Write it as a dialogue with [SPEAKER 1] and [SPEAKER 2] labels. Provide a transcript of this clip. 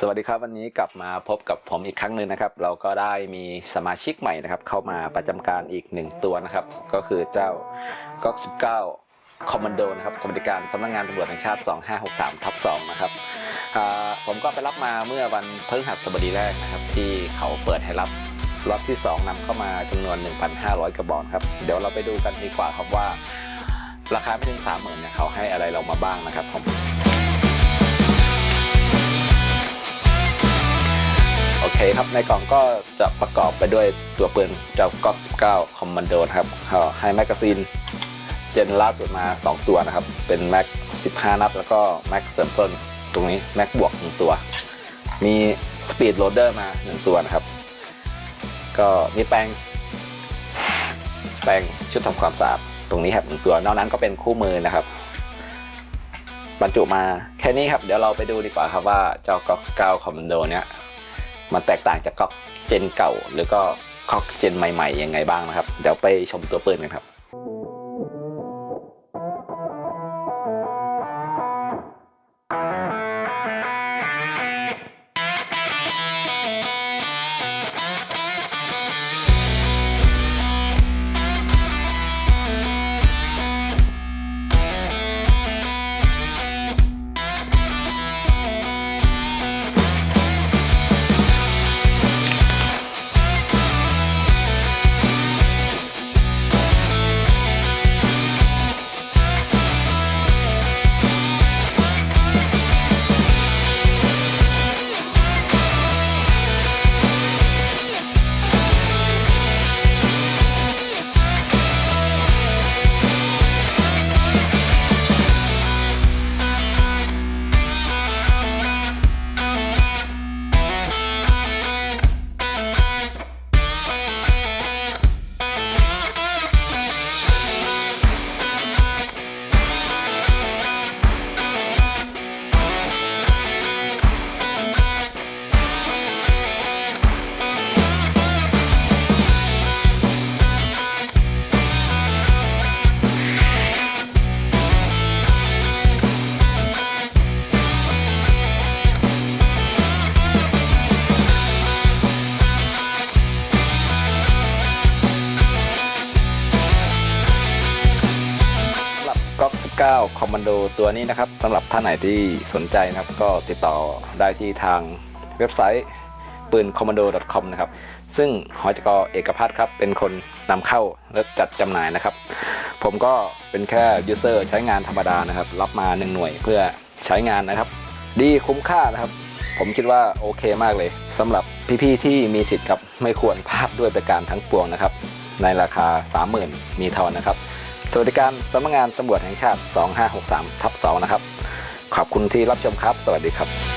[SPEAKER 1] สวัสดีครับวันนี้กลับมาพบกับผมอีกครั้งหนึ่งนะครับ เราก็ได้มีสมาชิกใหม่นะครับ เข้ามาประจำการอีกหนึ่งตัวนะครับ ก็คือเจ้าก๊อก19คอมมานโดนะครับสวัสดิการสำนักงานตำรวจแห่งชาติ 2563ทับ2นะครับผมก็ไปรับมาเมื่อวันพฤหัสบดีแรกนะครับ ที่เขาเปิดให้รับล็อตที่ 2นำเข้ามาจำนวน 1,500 กระบอกครับ เดี๋ยวเราไปดูกันดีกว่าครับว่า ราคาไม่ถึง 30,000เนี่ยเขาให้อะไรเรามาบ้างนะครับผม คครับในกล่องก็จะประกอบไปด้วยตัวปืนเจ้าก๊อก19คอมมานโดนครับเขาให้แมกกาซีนเจนล่าสุดมา 2 ตัวนะครับ เป็นแม็ก 15 นัด แล้วก็แม็กเสริมส้นตรงนี้แม็กบวก 1 ตัว มีสปีดโหลดเดอร์มา 1 ตัวนะครับ ก็มีแปรงแปรงชุดทำความสะอาดตรงนี้ครับหนึ่งตัวนอกนั้นก็เป็นคู่มือนะครับบรรจุมาแค่นี้ครับ เดี๋ยวเราไปดูดีกว่าครับว่าเจ้าก๊อก9คอมมานโดเนี้ย มันแตกต่างจากก๊อกเจนเก่า หรือก็ก๊อกเจนใหม่ๆยังไงบ้างนะครับ เดี๋ยวไปชมตัวปืนกันครับ 9คอมมานโดตัวนี้นะครับสำหรับท่านไหนที่สนใจนะครับ ก็ติดต่อได้ที่ทางเว็บไซต์ปืนคอมบันโด .com นะครับ ซึ่งหอจกเอกพัฒครับ เป็นคนนำเข้าและจัดจำหน่ายนะครับ ผมก็เป็นแค่ยูเซอร์ใช้งานธรรมดานะครับ รับมาหนึ่งหน่วยเพื่อใช้งานนะครับ ดีคุ้มค่านะครับ ผมคิดว่าโอเคมากเลยสำหรับพี่ๆที่มีสิทธิ์กับไม่ควรพลาดด้วยประการทั้งปวงนะครับ ในราคา 30,000 มีเท่านะครับ สวัสดิการสำนักงานตำรวจแห่งชาติ 2563ทับ2นะครับ ขอบคุณที่รับชมครับ สวัสดีครับ